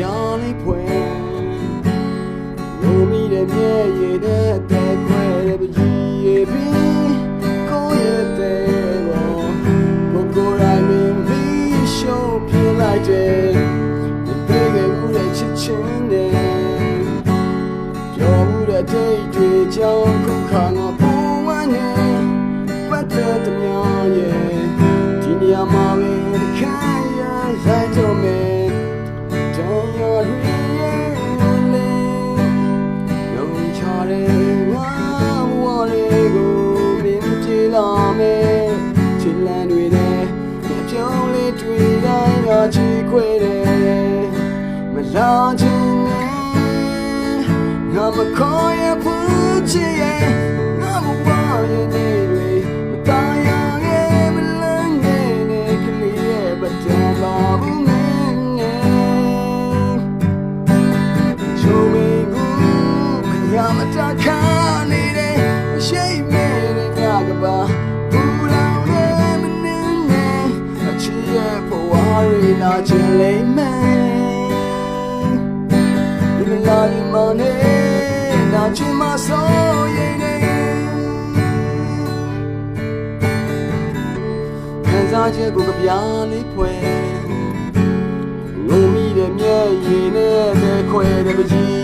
လေးဖွယ်လိုမိတဲ့မျက်ရည်နဲ့တဲ့ခွဲတဲ့ပကြီးရပြီးကိုယ့်ရဲ့တဲ့ဘောကိုကိုယ်တိုင်မင်းပြီးရှုံးပြလိုက်တယ်ဒီပေကမှုတဲ့ချစ်ချင်းနဲ့ပြောမှုတဲ့ဒိတ်တွေကြောင့်ခုခါငါ လန်းတွေနဲ့ပြောင်းလေးတွေ့တိုင်းကချီခွေတယ်မလာခြင်းနဲ့ငါမခေါ်ရဘူးချစ်ရဲ့ငါမဝါရဲ့နေတွေမตายရရဲ့မလန်းနဲ့နဲ့ကလေးရဲ့မတန်ပါဘူးမင်းနဲ့ ချိုးမင်းကိုခရမတခါနေတယ်ရှိမဲတဲ့ညကပါဘူးလော ရီလာချင်လိမ့်မယ်ဒီမလာဒီမနဲ့နာချင်မဆိုရင်နေခံစားချက်ကိုကြပြားလေးဖွဲငုံမိတဲ့မျက်ရည်နဲ့ပဲခွဲတဲ့ပကြီး